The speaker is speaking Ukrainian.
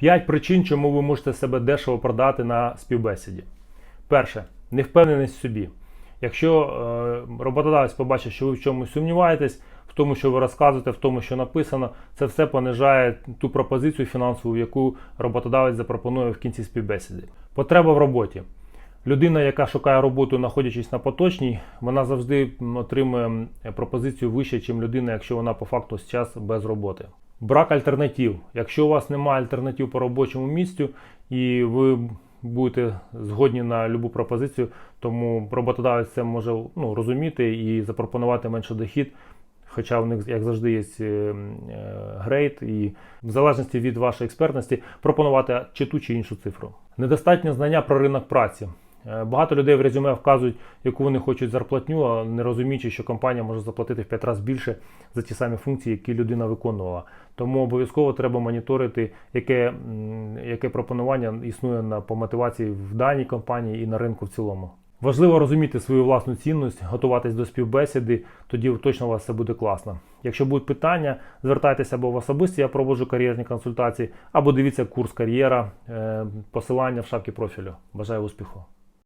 5 причин, чому ви можете себе дешево продати на співбесіді. Перше, невпевненість в собі. Якщо е, роботодавець побачить, що ви в чомусь сумніваєтесь, в тому, що ви розказуєте, в тому, що написано, це все понижає ту пропозицію фінансову, яку роботодавець запропонує в кінці співбесіди. Потреба в роботі. Людина, яка шукає роботу, знаходячись на поточній, вона завжди отримує пропозицію вище, ніж людина, якщо вона по факту зараз без роботи. Брак альтернатив. Якщо у вас немає альтернатив по робочому місцю і ви будете згодні на будь-яку пропозицію, тому роботодавець це може ну, розуміти і запропонувати менший дохід. Хоча в них, як завжди, є е, е, грейд, і в залежності від вашої експертності пропонувати чи ту чи іншу цифру. Недостатнє знання про ринок праці. Е, Багато людей в резюме вказують, яку вони хочуть зарплатню, а не розуміючи, що компанія може заплатити в 5 разів більше за ті самі функції, які людина виконувала. Тому обов'язково треба моніторити, яке, яке пропонування існує на по мотивації в даній компанії і на ринку в цілому. Важливо розуміти свою власну цінність, готуватись до співбесіди, тоді точно у вас все буде класно. Якщо будуть питання, звертайтеся або в особисті, я проводжу кар'єрні консультації, або дивіться курс кар'єра, е, посилання в шапці профілю. Бажаю успіху!